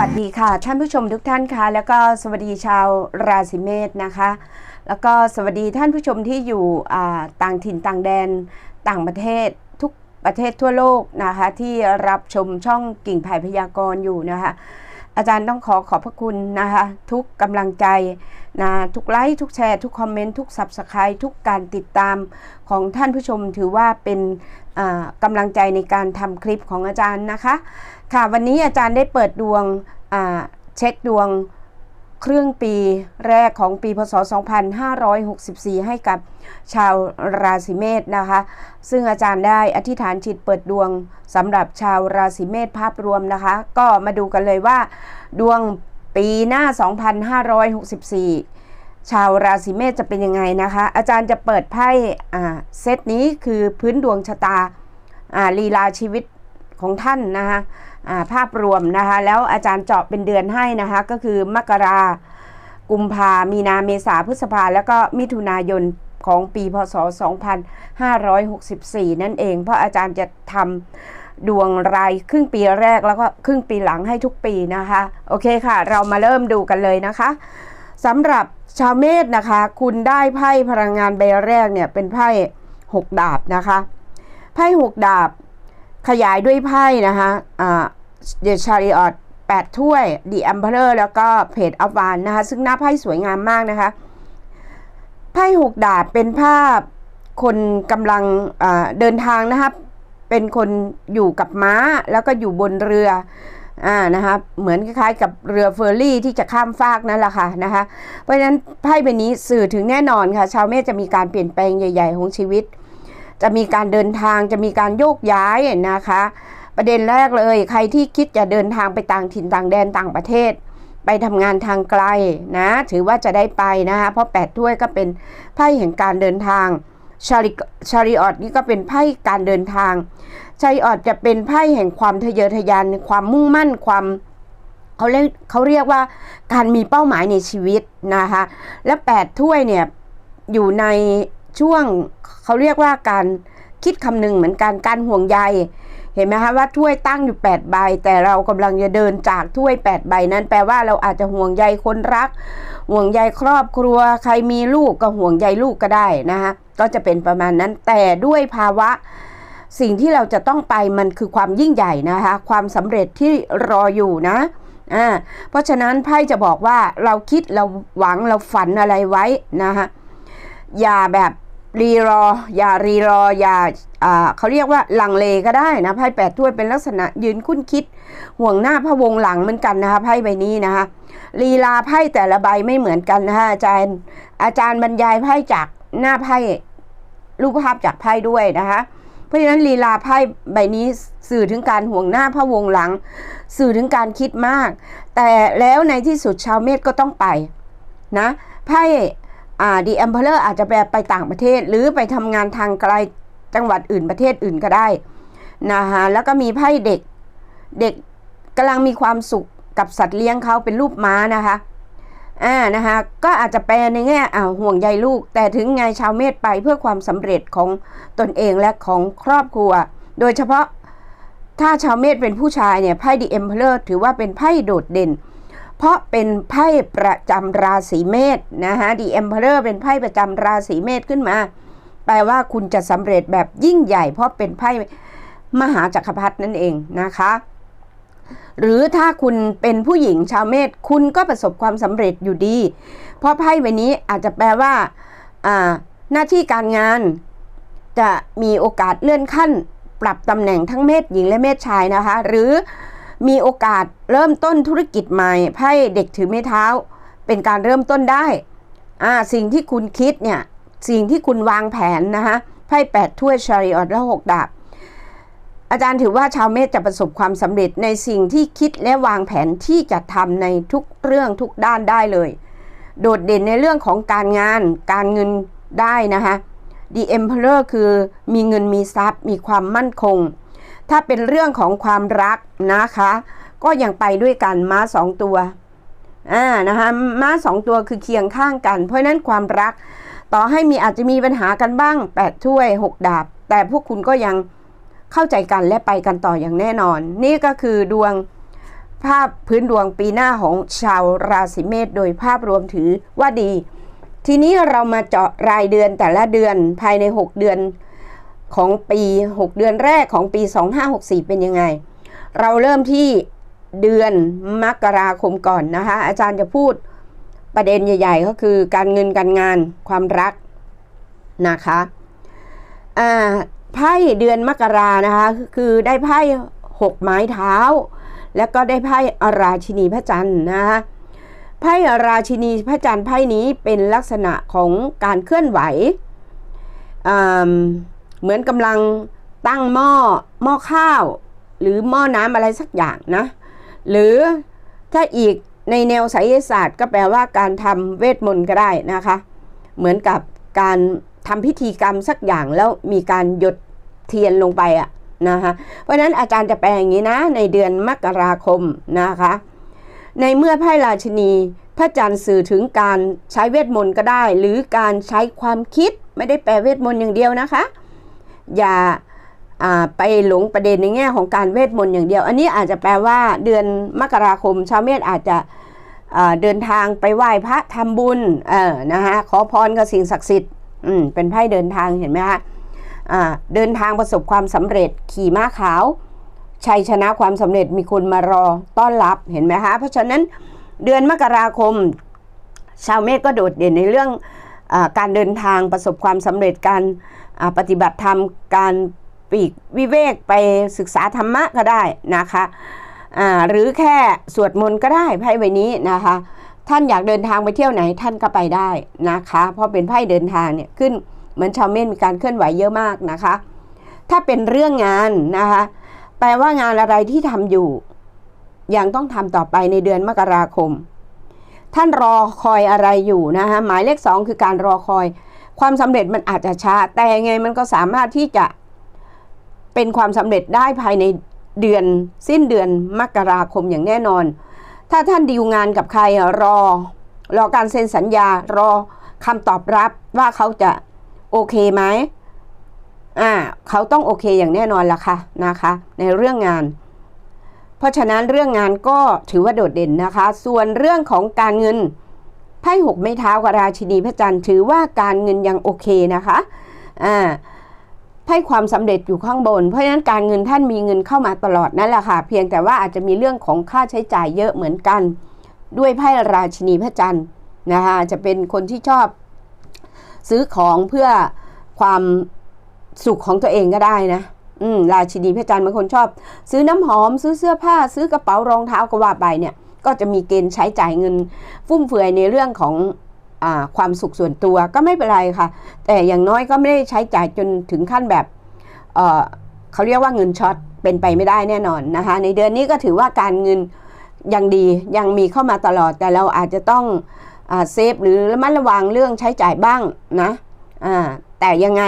วัสดีค่ะท่านผู้ชมทุกท่านค่ะแล้วก็สวัสดีชาวราศีเมษนะคะ แล้วก็สวัสดีท่านผู้ชมที่อยู่ต่างถิ่นต่างแดนต่างประเทศทุกประเทศทั่วโลกนะคะที่รับชมช่องกิ่งไผ่พยากรณ์อยู่นะคะอาจารย์ต้องขอขอบพระคุณนะคะทุกกำลังใจนะทุกไลค์ทุกแชร์ ทุกคอมเมนต์ทุกสับสไครทุกการติดตามของท่านผู้ชมถือว่าเป็น กำลังใจในการทำคลิปของอาจารย์นะคะ ค่ะวันนี้อาจารย์ได้เปิดดวงเช็คดวงครึ่งปีแรกของปีพศ 2564 ให้กับชาวราศีเมษนะคะ ซึ่งอาจารย์ได้อธิษฐานจิตเปิดดวงสำหรับชาวราศีเมษภาพรวมนะคะ ก็มาดูกันเลยว่า ดวงปีหน้า 2564 ชาวราศีเมษจะเป็นยังไงนะคะ อาจารย์จะเปิดไพ่เซตนี้คือพื้นดวงชะตาลีลาชีวิตของท่านนะคะภาพรวมนะคะ แล้วอาจารย์เจาะเป็นเดือนให้นะคะ ก็คือมกรากุมภามีนาเมษาพฤษภาแล้วก็มิถุนายนของปีพศ 2564 นั่นเอง เพราะอาจารย์จะทำดวงรายครึ่งปีแรกแล้วก็ครึ่งปีหลังให้ทุกปีนะคะ โอเคค่ะ เรามาเริ่มดูกันเลยนะคะ สำหรับชาวเมษนะคะ คุณได้ไพ่พลังงานใบแรกเนี่ยเป็นไพ่หกดาบนะคะ ไพ่หกดาบ ขยายด้วยไพ่นะคะอ่าเดชาริออตแปดถ้วยดีอัมเพลอร์แล้วก็เพจอัฟวานนะคะ ซึ่งหน้าไพ่สวยงามมากนะคะ ไพ่หกดาบเป็นภาพคนกำลังเดินทางนะคะเป็นคนอยู่กับม้าแล้วก็อยู่บนเรือ อ่านะคะเหมือนคล้ายๆกับเรือเฟอร์รี่ที่จะข้ามฟากนั่นแหละค่ะนะคะเพราะฉะนั้นไพ่ใบนี้สื่อถึงแน่นอนค่ะ ชาวเมษจะมีการเปลี่ยนแปลงใหญ่ ๆ ของชีวิต จะมีการเดินทางจะมีการโยกย้ายนะคะ ประเด็นแรกเลย ใครที่คิดจะเดินทางไปต่างถิ่นต่างแดนต่างประเทศ ไปทำงานทางไกลนะ ถือว่าจะได้ไปนะคะเพราะแปดถ้วยก็เป็นไพ่แห่งการเดินทางชาริชาริออตนี่ก็เป็นไพ่การเดินทาง ชาริออตจะเป็นไพ่แห่งความทะเยอทะยานความมุ่งมั่นความเขาเรียกเขาเรียกว่าการมีเป้าหมายในชีวิตนะคะและแปดถ้วยเนี่ยอยู่ในช่วงเขาเรียกว่าการคิดคำหนึ่งเหมือนกันการห่วงใยเห็นไหมคะว่าถ้วยตั้งอยู่ 8 ใบ แต่เรากำลังจะเดินจากถ้วย 8 ใบนั้นแปลว่าเราอาจจะห่วงใยคนรัก ห่วงใยครอบครัว ใครมีลูกก็ห่วงใยลูกก็ได้นะคะก็จะเป็นประมาณนั้นแต่ด้วยภาวะ สิ่งที่เราจะต้องไปมันคือความยิ่งใหญ่นะคะ ความสำเร็จที่รออยู่นะอ่าเพราะฉะนั้นไพ่จะบอกว่าเราคิดเราหวังเราฝันอะไรไว้นะคะอย่าแบบรีรอ อย่ารีรอ อย่าอ่าเขาเรียกว่าหลังเลก็ได้นะไพ่แปดถ้วยเป็นลักษณะยืนคุ้นคิด ห่วงหน้าพะวงหลังเหมือนกันนะคะไพ่ใบนี้นะคะลีลาไพ่แต่ละใบไม่เหมือนกันนะคะอาจารย์อาจารย์บรรยายไพ่จากหน้าไพ่รูปภาพจากไพ่ด้วยนะคะ เพราะฉะนั้นลีลาไพ่ใบนี้สื่อถึงการห่วงหน้าพระวงหลัง สื่อถึงการคิดมาก แต่แล้วในที่สุดชาวเมษก็ต้องไปนะไพ่ดีแอมเพลอร์อาจจะไปไปต่างประเทศ หรือไปทำงานทางไกลจังหวัดอื่นประเทศอื่นก็ได้นะคะแล้วก็มีไพ่เด็กเด็กกำลังมีความสุขกับสัตว์เลี้ยงเขาเป็นรูปม้านะคะ อ่านะคะก็อาจจะแปลในแง่อ่าห่วงใยลูก แต่ถึงไงชาวเมษไปเพื่อความสำเร็จของตนเองและของครอบครัว โดยเฉพาะถ้าชาวเมษเป็นผู้ชายเนี่ยไพ่ดีเอ็มเพลอร์ถือว่าเป็นไพ่โดดเด่น เพราะเป็นไพ่ประจำราศีเมษนะคะดีเอ็มเพลอร์เป็นไพ่ประจำราศีเมษขึ้นมา แปลว่าคุณจะสำเร็จแบบยิ่งใหญ่ เพราะเป็นไพ่มหาจักรพรรดินั่นเองนะคะ หรือถ้าคุณเป็นผู้หญิงชาวเมษคุณก็ประสบความสำเร็จอยู่ดี เพราะไพ่ใบนี้อาจจะแปลว่าหน้าที่การงานจะมีโอกาสเลื่อนขั้น ปรับตำแหน่งทั้งเมษหญิงและเมษชายนะคะ หรือมีโอกาสเริ่มต้นธุรกิจใหม่ไพ่เด็กถือไม้เท้า เป็นการเริ่มต้นได้สิ่งที่คุณคิดเนี่ยสิ่งที่คุณวางแผนนะคะไพ่แปดถ้วยชาริออตและหกดาบ อาจารย์ถือว่าชาวเมษจะประสบความสำเร็จในสิ่งที่คิดและวางแผนที่จะทำในทุกเรื่องทุกด้านได้เลย โดดเด่นในเรื่องของการงานการเงินได้นะคะ The Emperor คือมีเงินมีทรัพย์มีความมั่นคง ถ้าเป็นเรื่องของความรักนะคะ ก็ยังไปด้วยกันม้าสองตัวอ่านะคะม้าสองตัวคือเคียงข้างกัน เพราะนั้นความรัก ต่อให้มีอาจจะมีปัญหากันบ้างแปดถ้วยหกดาบ แต่พวกคุณก็ยัง เข้าใจกันและไปกันต่ออย่างแน่นอน นี่ก็คือดวงภาพพื้นดวงปีหน้าของชาวราศีเมษโดยภาพรวมถือว่าดี ทีนี้เรามาเจาะรายเดือนแต่ละเดือนภายใน 6 เดือนของปี 6 เดือนแรกของปี 2564 เป็นยังไง เราเริ่มที่เดือนมกราคมก่อนนะคะ อาจารย์จะพูดประเด็นใหญ่ ๆ ก็คือการเงินการงานความรักนะคะอ่า ไพ่เดือนมกรานะคะ คือได้ไพ่หกไม้เท้า แล้วก็ได้ไพ่อราชินีพระจันทร์นะคะไพ่อราชินีพระจันทร์ไพ่นี้เป็นลักษณะของการเคลื่อนไหวอ่าเหมือนกำลังตั้งหม้อหม้อข้าว หรือหม้อน้ำอะไรสักอย่างนะ หรือถ้าอีกในแนวไสยศาสตร์ก็แปลว่าการทำเวทมนต์ก็ได้นะคะ เหมือนกับการ ทำพิธีกรรมสักอย่างแล้วมีการหยดเทียนลงไปอะนะคะเพราะฉะนั้นอาจารย์จะแปลอย่างนี้นะ ในเดือนมกราคมนะคะ ในเมื่อไพ่ราชินี พระจันทร์สื่อถึงการใช้เวทมนต์ก็ได้ หรือการใช้ความคิดไม่ได้แปลเวทมนต์อย่างเดียวนะคะ อย่าไปหลงประเด็นในแง่ของการเวทมนต์อย่างเดียว อันนี้อาจจะแปลว่าเดือนมกราคม ชาวเมษอาจจะเดินทางไปไหว้พระทำบุญนะคะขอพรกับสิ่งศักดิ์สิทธิ์ อืมเป็นไพ่เดินทางเห็นไหมคะเดินทางประสบความสำเร็จขี่ม้าขาวชัยชนะความสำเร็จมีคนมารอต้อนรับเห็นไหมคะเพราะฉะนั้นเดือนมกราคม ชาวเมษก็โดดเด่นในเรื่องอการเดินทางประสบความสำเร็จการปฏิบัติธรรมการปีกวิเวกไปศึกษาธรรมะก็ได้นะคะหรือแค่สวดมนต์ก็ได้ไพ่ใบนี้นะคะ ท่านอยากเดินทางไปเที่ยวไหนท่านก็ไปได้นะคะ เพราะเป็นไพ่เดินทางเนี่ยขึ้นเหมือนชาวเม่นมีการเคลื่อนไหวเยอะมากนะคะ ถ้าเป็นเรื่องงานนะคะ แปลว่างานอะไรที่ทำอยู่ ยังต้องทำต่อไปในเดือนมกราคม ท่านรอคอยอะไรอยู่นะคะหมายเลขสองคือการรอคอย ความสำเร็จมันอาจจะช้าแต่ไงมันก็สามารถที่จะเป็นความสำเร็จได้ภายในเดือนสิ้นเดือนมกราคมอย่างแน่นอน ถ้าท่านดีลงานกับใครรอ รอการเซ็นสัญญารอคำตอบรับว่าเขาจะโอเคไหมอ่าเขาต้องโอเคอย่างแน่นอนละค่ะนะคะ ในเรื่องงาน เพราะฉะนั้นเรื่องงานก็ถือว่าโดดเด่นนะคะ ส่วนเรื่องของการเงินไพ่หกไม้เท้ากับราชินีพระจันทร์ถือว่าการเงินยังโอเคนะคะอ่า ให้ความสำเร็จอยู่ข้างบน เพราะฉะนั้นการเงินท่านมีเงินเข้ามาตลอดนั่นแหละค่ะ เพียงแต่ว่าอาจจะมีเรื่องของค่าใช้จ่ายเยอะเหมือนกัน ด้วยไพ่ราชินีพระจันทร์นะคะจะเป็นคนที่ชอบซื้อของเพื่อความสุขของตัวเองก็ได้นะอืมราชินีพระจันทร์บางคนชอบ ซื้อน้ำหอม ซื้อเสื้อผ้า ซื้อกระเป๋ารองเท้าก็ว่าไปเนี่ย ก็จะมีเกณฑ์ใช้จ่ายเงิน ฟุ่มเฟือยในเรื่องของ ความสุขส่วนตัวก็ไม่เป็นไรค่ะ แต่อย่างน้อยก็ไม่ได้ใช้จ่ายจนถึงขั้นแบบเเขาเรียกว่าเงินช็อตเป็นไปไม่ได้แน่นอนนะคะ ในเดือนนี้ก็ถือว่าการเงินยังดียังมีเข้ามาตลอดแต่เราอาจจะต้องอเซฟหรือระมัดระวังเรื่องใช้จ่ายบ้างนะแต่ยังไง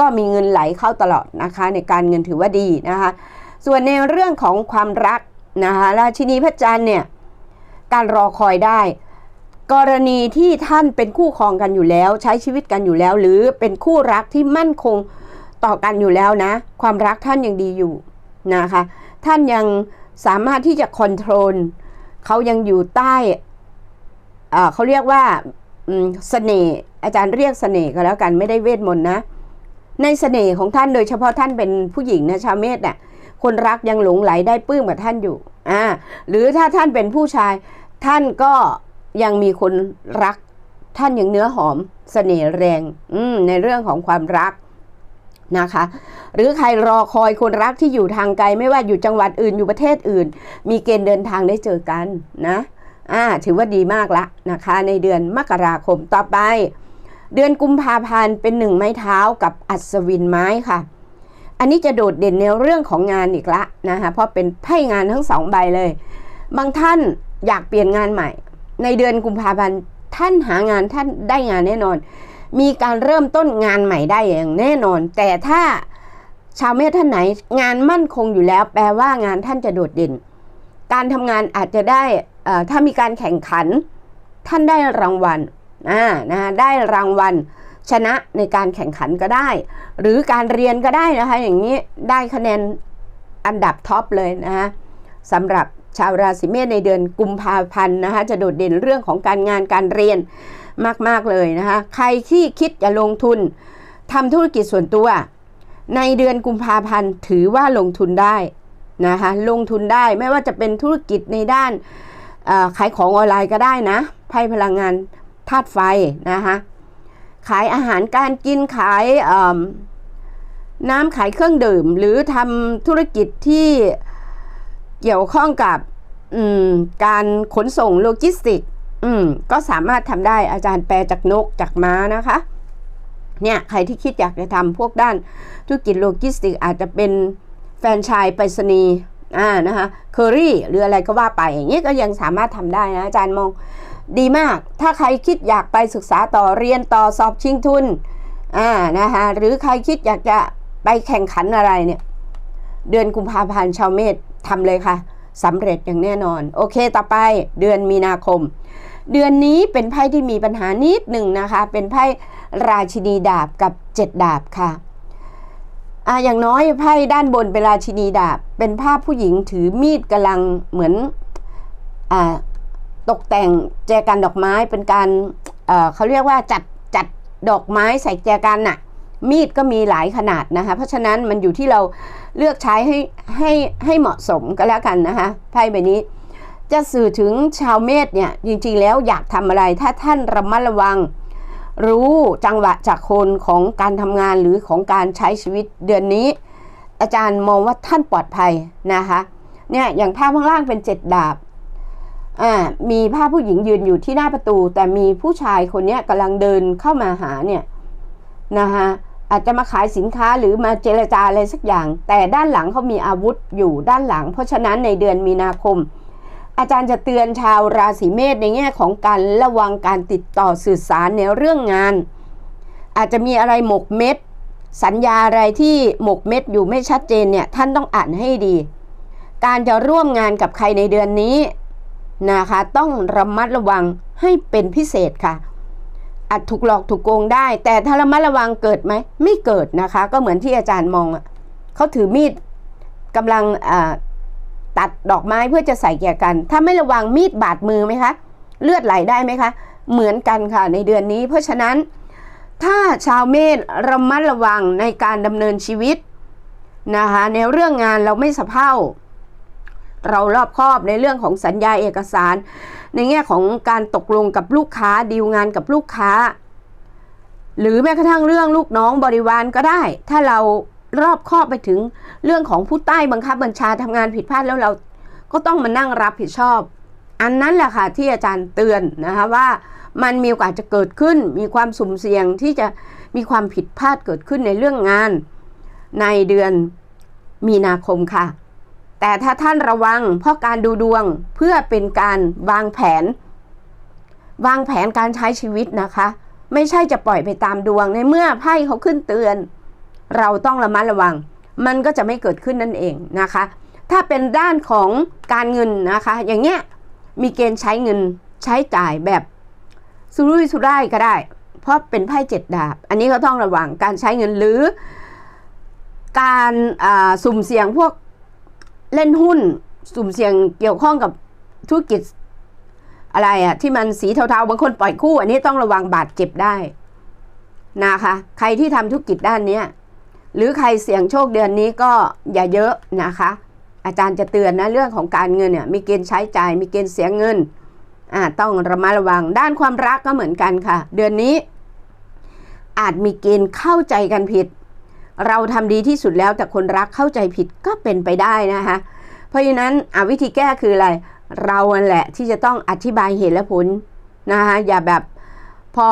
ก็มีเงินไหลเข้าตลอดนะคะ ในการเงินถือว่าดีนะคะ ส่วนในเรื่องของความรักนะคะราชินีพระจันทร์เนี่ยการรอคอยได้ กรณีที่ท่านเป็นคู่ครองกันอยู่แล้ว ใช้ชีวิตกันอยู่แล้ว หรือเป็นคู่รักที่มั่นคงต่อกันอยู่แล้วนะ ความรักท่านยังดีอยู่นะคะ ท่านยังสามารถที่จะคอนโทรลเขายังอยู่ใต้เขาเรียกว่าสเสน่ห์อาจารย์เรียกสเสน่ห์ก็แล้วกันไม่ได้เวทมนต์นะ ในสเสน่ห์ของท่านโดยเฉพาะท่านเป็นผู้หญิงนะชาวเมธน่ะคนรักยังหลงไหลได้ปลื้มกับท่านอยู่อ่าหรือถ้าท่านเป็นผู้ชายท่านก็ ยังมีคนรัก ท่านยังเนื้อหอมสเสน่ห์แรงในเรื่องของความรักนะคะ หรือใครรอคอยคนรักที่อยู่ทางไกล ไม่ว่าอยู่จังหวัดอื่นอยู่ประเทศอื่น มีเกณฑ์เดินทางได้เจอกันนะอ่าถือว่าดีมากละนะคะ ในเดือนมกราคมต่อไป เดือนกุมภาพันธ์เป็นหนึ่งไม้เท้ากับอัศวินไม้ค่ะ อันนี้จะโดดเด่นในเรื่องของงานอีกละนะคะเพราะเป็นไพ่งานทั้งสองใบเลย บางท่านอยากเปลี่ยนงานใหม่ ในเดือนกุมภาพันธ์ท่านหางานท่านได้งานแน่นอน มีการเริ่มต้นงานใหม่ได้อย่างแน่นอน แต่ถ้าชาวเมษท่านไหนงานมั่นคงอยู่แล้ว แปลว่างานท่านจะโดดเด่น การทำงานอาจจะได้ถ้ามีการแข่งขัน ท่านได้รางวัลนะนะได้รางวัลชนะในการแข่งขันก็ได้ หรือการเรียนก็ได้นะคะอย่างนี้ได้คะแนนอันดับท็อปเลยนะคะสำหรับ ชาวราศีเมษในเดือนกุมภาพันธ์นะคะจะโดดเด่นเรื่องของการงานการเรียนมาก ๆ เลยนะคะใครที่คิดจะลงทุนทำธุรกิจส่วนตัว ในเดือนกุมภาพันธ์ถือว่าลงทุนได้นะคะลงทุนได้ไม่ว่าจะเป็นธุรกิจในด้านขายของออนไลน์ก็ได้นะไพ่พลังงานธาตุไฟนะคะขายอาหารการกินขายน้ำขายเครื่องดื่ม หรือทำธุรกิจที่ เกี่ยวข้องกับการขนส่งโลจิสติกก็สามารถทำได้อาจารย์แปลจากนกจากม้านะคะเนี่ยใครที่คิดอยากจะทำพวกด้านธุรกิจโลจิสติกอาจจะเป็นแฟรนไชส์ไปรษณีย์อ่านะคะเคอรี่หรืออะไรก็ว่าไปอย่างนี้ก็ยังสามารถทำได้นะอาจารย์มองดีมาก ถ้าใครคิดอยากไปศึกษาต่อเรียนต่อสอบชิงทุนอ่านะคะหรือใครคิดอยากจะไปแข่งขันอะไรเนี่ย เดือนกุมภาพันธ์ชาวเมษ ทำเลยค่ะสำเร็จอย่างแน่นอน โอเคต่อไปเดือนมีนาคม เดือนนี้เป็นไพ่ที่มีปัญหานิดหนึ่งนะคะ เป็นไพ่ราชินีดาบกับเจ็ดดาบค่ะอ่าอย่างน้อยไพ่ด้านบนเป็นราชินีดาบ เป็นภาพผู้หญิงถือมีดกำลังเหมือนอ่าตกแต่งแจกันดอกไม้เป็นการเเขาเรียกว่าจัดจัดดอกไม้ใส่แจกันน่ะ มีดก็มีหลายขนาดนะคะ เพราะฉะนั้นมันอยู่ที่เราเลือกใช้ให้ให้ให้เหมาะสมก็แล้วกันนะคะไพ่ใบนี้ จะสื่อถึงชาวเมษเนี่ยจริงๆแล้วอยากทำอะไรถ้าท่านระมัดระวัง รู้จังหวะจากคนของการทำงานหรือของการใช้ชีวิตเดือนนี้ อาจารย์มองว่าท่านปลอดภัยนะคะเนี่ยอย่างภาพข้างล่างเป็นเจ็ดดาบอ่ามีภาพผู้หญิงยืนอยู่ที่หน้าประตู แต่มีผู้ชายคนนี้กำลังเดินเข้ามาหาเนี่ยนะคะ อาจจะมาขายสินค้าหรือมาเจรจาอะไรสักอย่าง แต่ด้านหลังเขามีอาวุธอยู่ด้านหลัง เพราะฉะนั้นในเดือนมีนาคม อาจารย์จะเตือนชาวราศีเมษในแง่ของการระวังการติดต่อสื่อสารในเรื่องงาน อาจจะมีอะไรหมกเม็ด สัญญาอะไรที่หมกเม็ดอยู่ไม่ชัดเจนเนี่ยท่านต้องอ่านให้ดี การจะร่วมงานกับใครในเดือนนี้นะคะต้องระมัดระวังให้เป็นพิเศษค่ะ อาจถูกหลอกถูกโกงได้ แต่ถ้าระมัดระวังเกิดไหม ไม่เกิดนะคะ ก็เหมือนที่อาจารย์มองอะเขาถือมีดกำลังอ่าตัดดอกไม้เพื่อจะใส่แก่กัน ถ้าไม่ระวังมีดบาดมือไหมคะ เลือดไหลได้ไหมคะ เหมือนกันค่ะในเดือนนี้ เพราะฉะนั้นถ้าชาวเมษระมัดระวังในการดำเนินชีวิตนะคะในเรื่องงานเราไม่สะเพร่า เรารอบคอบในเรื่องของสัญญาเอกสาร ในแง่ของการตกลงกับลูกค้าดีลงานกับลูกค้า หรือแม้กระทั่งเรื่องลูกน้องบริวารก็ได้ ถ้าเรารอบคอบไปถึงเรื่องของผู้ใต้บังคับบัญชาทำงานผิดพลาดแล้วเราก็ต้องมานั่งรับผิดชอบ อันนั้นแหละค่ะที่อาจารย์เตือนนะคะว่ามันมีโอกาสจะเกิดขึ้น มีความสุ่มเสี่ยงที่จะมีความผิดพลาดเกิดขึ้นในเรื่องงานในเดือนมีนาคมค่ะ แต่ถ้าท่านระวังเพราะการดูดวงเพื่อเป็นการวางแผน วางแผนการใช้ชีวิตนะคะ ไม่ใช่จะปล่อยไปตามดวงในเมื่อไพ่เขาขึ้นเตือน เราต้องระมัดระวัง มันก็จะไม่เกิดขึ้นนั่นเองนะคะ ถ้าเป็นด้านของการเงินนะคะ อย่างเงี้ยมีเกณฑ์ใช้เงินใช้จ่ายแบบสุรุ่ยสุร่ายก็ได้ เพราะเป็นไพ่เจ็ดดาบ อันนี้ก็ต้องระวังการใช้เงินหรือ การสุ่มเสี่ยงพวก เล่นหุ้นสุ่มเสี่ยงเกี่ยวข้องกับธุรกิจอะไรอะที่มันสีเทาๆบางคนปล่อยกู้อันนี้ต้องระวังบาดเจ็บได้นะคะ ใครที่ทำธุรกิจด้านเนี้หรือใครเสี่ยงโชคเดือนนี้ก็อย่าเยอะนะคะ อาจารย์จะเตือนนะเรื่องของการเงินเนี่ยมีเกณฑ์ใช้จ่าย มีเกณฑ์เสียเงินอ่าต้องระมัดระวังด้านความรักก็เหมือนกันค่ะ เดือนนี้ อาจมีเกณฑ์เข้าใจกันผิด เราทำดีที่สุดแล้วแต่คนรักเข้าใจผิดก็เป็นไปได้นะคะเพราะฉะนั้นวิธีแก้คืออะไร เราแหละที่จะต้องอธิบายเหตุและผลนะคะอย่าแบบพอ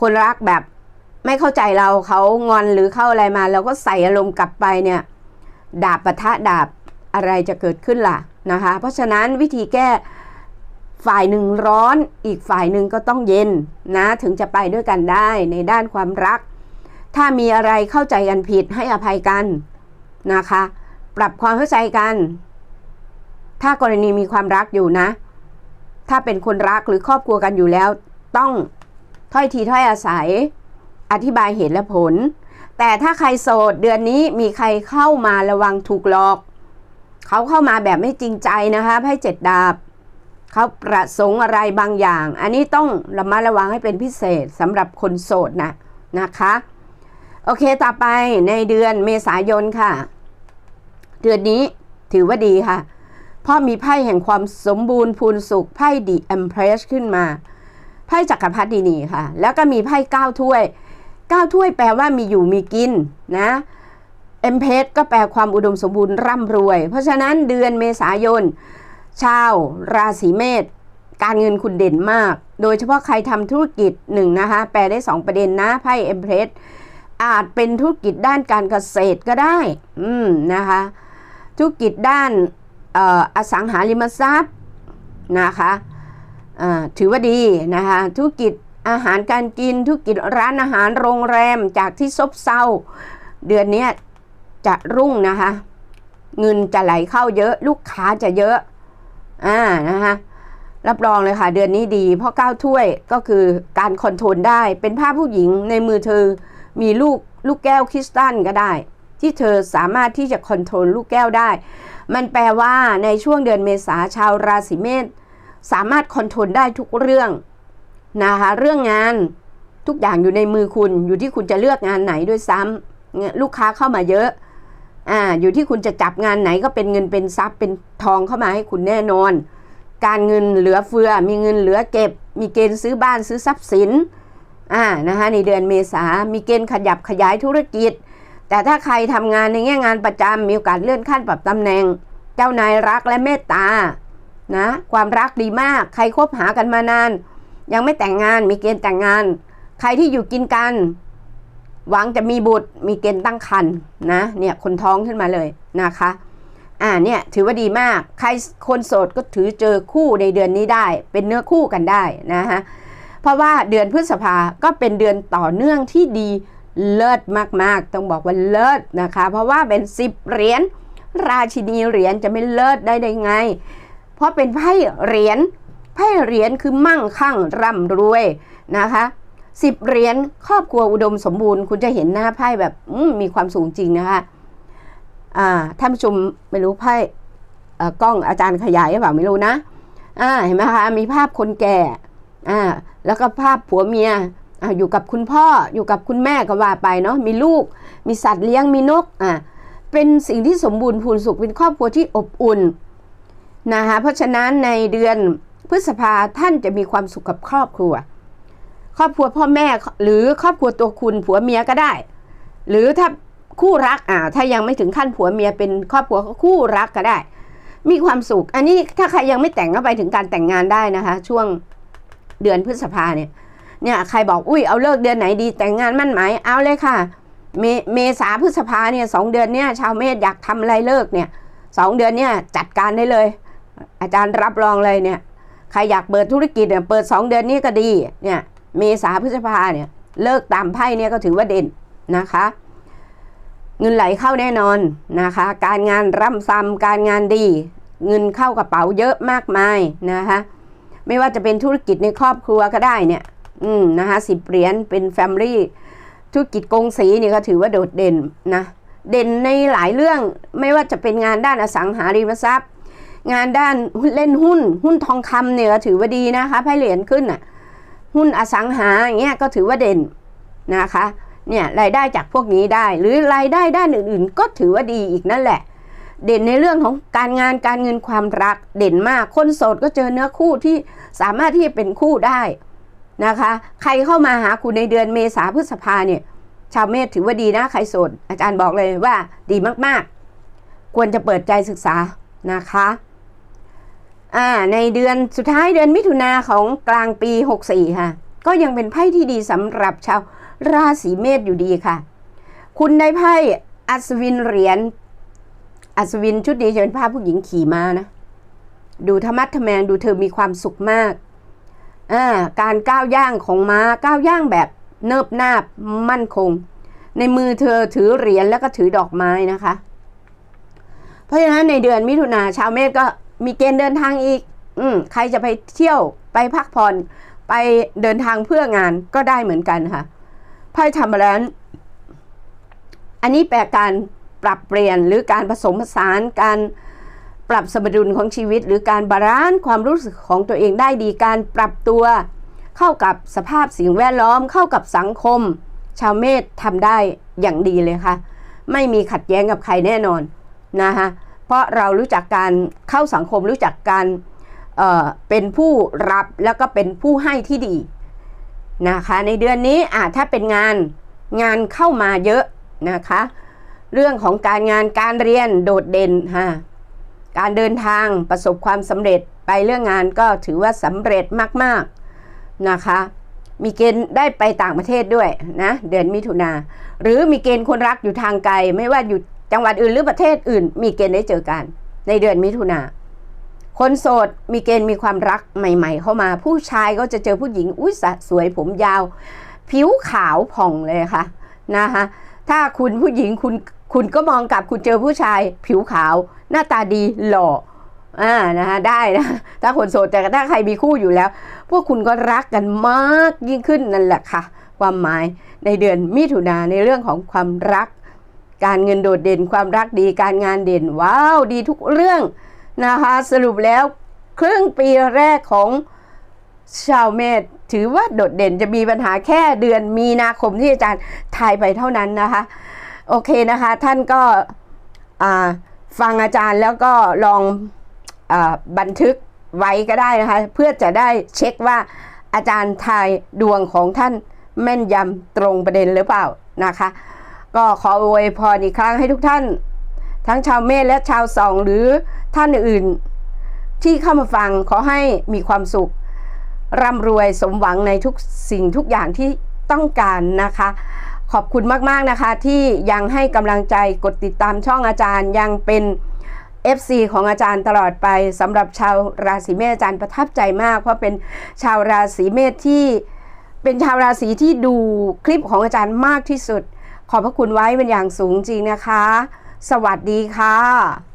คนรักแบบไม่เข้าใจเราเขางอนหรือเข้าอะไรมาเราก็ใส่อารมณ์กลับไปเนี่ยดาบปะทะดาบอะไรจะเกิดขึ้นล่ะนะคะ เพราะฉะนั้นวิธีแก้ฝ่ายหนึ่งร้อนอีกฝ่ายหนึ่งก็ต้องเย็นนะถึงจะไปด้วยกันได้ในด้านความรัก ถ้ามีอะไรเข้าใจกันผิดให้อภัยกันนะคะ ปรับความเข้าใจกัน ถ้ากรณีมีความรักอยู่นะ ถ้าเป็นคนรักหรือครอบครัวกันอยู่แล้ว ต้องถ้อยทีถ้อยอาศัย อธิบายเหตุและผล แต่ถ้าใครโสดเดือนนี้มีใครเข้ามาระวังถูกหลอก เขาเข้ามาแบบไม่จริงใจนะคะไพ่เจ็ดดาบเขาประสงค์อะไรบางอย่าง อันนี้ต้องระมัดระวังให้เป็นพิเศษสำหรับคนโสดนะนะคะ โอเคต่อไปในเดือนเมษายนค่ะ เดือนนี้ถือว่าดีค่ะ เพราะมีไพ่แห่งความสมบูรณ์พูนสุขไพ่ดีเอ็มเพรสขึ้นมาไพ่จักรพรรดินีค่ะ แล้วก็มีไพ่เก้าถ้วยเก้าถ้วยแปลว่ามีอยู่มีกินนะเอ็มเพสก็แปลความอุดมสมบูรณ์ร่ำรวย เพราะฉะนั้นเดือนเมษายน ชาวราศีเมษการเงินคุณเด่นมาก โดยเฉพาะใครทำธุรกิจหนึ่งนะคะ แปลได้ 2 ประเด็นนะไพ่เอ็มเพรส อาจเป็นธุรกิจด้านการเกษตรก็ได้ อืมนะคะ ธุรกิจด้านออสังหาริมทรัพย์นะคะถือว่าดีนะคะ ธุรกิจอาหารการกิน ธุรกิจร้านอาหารโรงแรมจากที่ซบเซาเดือนนี้จะรุ่งนะคะ เงินจะไหลเข้าเยอะ ลูกค้าจะเยอะ อ่านะคะรับรองเลยค่ะ เดือนนี้ดี เพราะก้าวถ้วยก็คือการคอนโทรลได้เป็นภาพผู้หญิงในมือเธอ มีลูกลูกแก้วคริสตัลก็ได้ ที่เธอสามารถที่จะคอนโทรลลูกแก้วได้ มันแปลว่าในช่วงเดือนเมษาชาวราศีเมษสามารถคอนโทรลได้ทุกเรื่องนะคะเรื่องงานทุกอย่างอยู่ในมือคุณอยู่ที่คุณจะเลือกงานไหนด้วยซ้ำลูกค้าเข้ามาเยอะอ่าอยู่ที่คุณจะจับงานไหนก็เป็นเงินเป็นทรัพย์เป็นทองเข้ามาให้คุณแน่นอน การเงินเหลือเฟือ มีเงินเหลือเก็บ มีเกณฑ์ซื้อบ้านซื้อทรัพย์สิน อ่านะคะในเดือนเมษามีเกณฑ์ขยับขยายธุรกิจ แต่ถ้าใครทำงานในแง่งานประจำมีโอกาสเลื่อนขั้นปรับตำแหน่ง เจ้านายรักและเมตตานะความรักดีมากใครคบหากันมานาน ยังไม่แต่งงานมีเกณฑ์แต่งงาน ใครที่อยู่กินกัน หวังจะมีบุตรมีเกณฑ์ตั้งครรภ์นะเนี่ยคนท้องขึ้นมาเลยนะคะอ่าเนี่ยถือว่าดีมาก ใครคนโสดก็ถือเจอคู่ในเดือนนี้ได้ เป็นเนื้อคู่กันได้นะฮะ เพราะว่าเดือนพฤษภาก็เป็นเดือนต่อเนื่องที่ดีเลิศมากๆ ต้องบอกว่าเลิศนะคะ เพราะว่าเป็นสิบเหรียญราชินีเหรียญจะไม่เลิศได้ได้ไง เพราะเป็นไพ่เหรียญไพ่เหรียญคือมั่งคั่งร่ำรวยนะคะสิบเหรียญครอบครัวอุดมสมบูรณ์ คุณจะเห็นหน้าไพ่แบบมีความสูงจริงนะคะท่านผู้ชมไม่รู้ไพ่กล้องอาจารย์ขยายหรือเปล่าไม่รู้นะอ่าเห็นไหมคะมีภาพคนแก่ อ่าแล้วก็ภาพผัวเมียอ่าอยู่กับคุณพ่ออยู่กับคุณแม่ก็ว่าไปเนาะมีลูก มีสัตว์เลี้ยงมีนกอ่าเป็นสิ่งที่สมบูรณ์พูนสุขเป็นครอบครัวที่อบอุ่นนะคะเพราะฉะนั้นในเดือนพฤษภาท่านจะมีความสุขกับครอบครัว ครอบครัวพ่อแม่หรือครอบครัวตัวคุณผัวเมียก็ได้ หรือถ้าคู่รักอ่าถ้ายังไม่ถึงขั้นผัวเมียเป็นครอบครัวคู่รักก็ได้ มีความสุข อันนี้ถ้าใครยังไม่แต่งก็ไปถึงการแต่งงานได้นะคะ ช่วง เดือนพฤษภาเนี่ยเนี่ยใครบอกอุ้ยเอาเลิกเดือนไหนดีแต่งงานมั่นหมายเอาเลยค่ะ เมเมษาพฤษภาเนี่ยสองเดือนเนี่ยชาวเมษอยากทำอะไรเลิกเนี่ยสองเดือนเนี่ยจัดการได้เลย อาจารย์รับรองเลยเนี่ยใครอยากเปิดธุรกิจเนี่ยเปิดสองเดือนนี้ก็ดีเนี่ยเมษาพฤษภาเนี่ยเลิกตามไพ่เนี่ยก็ถือว่าเด่นนะคะ เงินไหลเข้าแน่นอนนะคะ การงานร่ำซ้ำการงานดี เงินเข้ากระเป๋าเยอะมากมายนะคะ ไม่ว่าจะเป็นธุรกิจในครอบครัวก็ได้เนี่ย อืมนะคะสิบเหรียญเป็นแฟมิลี่ธุรกิจกงสีนี่ก็ถือว่าโดดเด่นนะเด่นในหลายเรื่องไม่ว่าจะเป็นงานด้านอสังหาริมทรัพย์ งานด้านเล่นหุ้น หุ้นทองคำเนี่ยก็ถือว่าดีนะคะไพ่เหรียญขึ้นอะหุ้นอสังหาอย่างเงี้ยก็ถือว่าเด่นนะคะเนี่ยรายได้จากพวกนี้ได้ หรือรายได้ด้านอื่นๆ ก็ถือว่าดีอีกนั่นแหละ เด่นในเรื่องของการงานการเงินความรักเด่นมาก คนโสดก็เจอเนื้อคู่ที่สามารถที่จะเป็นคู่ได้นะคะ ใครเข้ามาหาคุณในเดือนเมษาพฤษภาเนี่ย ชาวเมษถือว่าดีนะใครโสด อาจารย์บอกเลยว่าดีมากๆ ควรจะเปิดใจศึกษานะคะอ่าในเดือนสุดท้ายเดือนมิถุนาของกลางปี 64 ค่ะ ก็ยังเป็นไพ่ที่ดีสำหรับชาวราศีเมษอยู่ดีค่ะ คุณได้ไพ่อัศวินเหรียญ อัศวินชุดนี้จะเป็นภาพผู้หญิงขี่ม้านะ ดูธรรมัดทแมงดูเธอมีความสุขมากอ่าการก้าวย่างของม้าก้าวย่างแบบเนิบนาบมั่นคง ในมือเธอถือเหรียญแล้วก็ถือดอกไม้นะคะ เพราะฉะนั้นในเดือนมิถุนาชาวเมษก็มีเกณฑ์เดินทางอีก อืมใครจะไปเที่ยวไปพักผ่อนไปเดินทางเพื่องานก็ได้เหมือนกันค่ะไพ่ทำมาแล้วอันนี้แปลการ ปรับเปลี่ยนหรือการผสมผสานการปรับสมดุลของชีวิต หรือการบาลานซ์ความรู้สึกของตัวเองได้ดีการปรับตัว เข้ากับสภาพสิ่งแวดล้อมเข้ากับสังคม ชาวเมษทำได้อย่างดีเลยค่ะ ไม่มีขัดแย้งกับใครแน่นอนนะคะเพราะเรารู้จักการเข้าสังคมรู้จักการเเป็นผู้รับแล้วก็เป็นผู้ให้ที่ดีนะคะในเดือนนี้อะถ้าเป็นงานงานเข้ามาเยอะนะคะ เรื่องของการงานการเรียนโดดเด่นฮะการเดินทางประสบความสำเร็จไปเรื่องงานก็ถือว่าสำเร็จมากๆนะคะ มีเกณฑ์ได้ไปต่างประเทศด้วยนะเดือนมิถุนาหรือมีเกณฑ์คนรักอยู่ทางไกล ไม่ว่าอยู่จังหวัดอื่นหรือประเทศอื่น มีเกณฑ์ได้เจอกัน ในเดือนมิถุนาคนโสดมีเกณฑ์มีความรักใหม่ ๆ เข้ามาผู้ชายก็จะเจอผู้หญิงอุ้ยสะสวยผมยาว ผิวขาวผ่องเลยค่ะนะคะถ้าคุณผู้หญิงคุณ คุณก็มองกลับคุณเจอผู้ชายผิวขาว หน้าตาดีหล่ออ่านะคะได้นะถ้าคนโสดแต่ถ้าใครมีคู่อยู่แล้ว พวกคุณก็รักกันมากยิ่งขึ้นนั่นแหละค่ะ ความหมายในเดือนมิถุนาในเรื่องของความรัก การเงินโดดเด่นความรักดีการงานเด่นว้าวดีทุกเรื่องนะคะ สรุปแล้วครึ่งปีแรกของชาวเมษถือว่าโดดเด่นจะมีปัญหาแค่เดือนมีนาคมที่อาจารย์ทายไปเท่านั้นนะคะ โอเคนะคะ ท่านก็ฟังอาจารย์แล้วก็ลองอบันทึกไว้ก็ได้นะคะ เพื่อจะได้เช็คว่าอาจารย์ทายดวงของท่านแม่นยำตรงประเด็นหรือเปล่านะคะ ก็ขออวยพรอีกครั้งให้ทุกท่าน ทั้งชาวเมษและชาวสองหรือท่านอื่นที่เข้ามาฟังขอให้มีความสุข ร่ำรวยสมหวังในทุกสิ่งทุกอย่างที่ต้องการนะคะ ขอบคุณมากๆนะคะที่ยังให้กำลังใจกดติดตามช่องอาจารย์ยังเป็น FC ของอาจารย์ตลอดไปสำหรับชาวราศีเมษอาจารย์ประทับใจมาก เพราะเป็นชาวราศีเมษที่เป็นชาวราศีที่ดูคลิปของอาจารย์มากที่สุด ขอบพระคุณไว้เป็นอย่างสูงจริงนะคะ สวัสดีค่ะ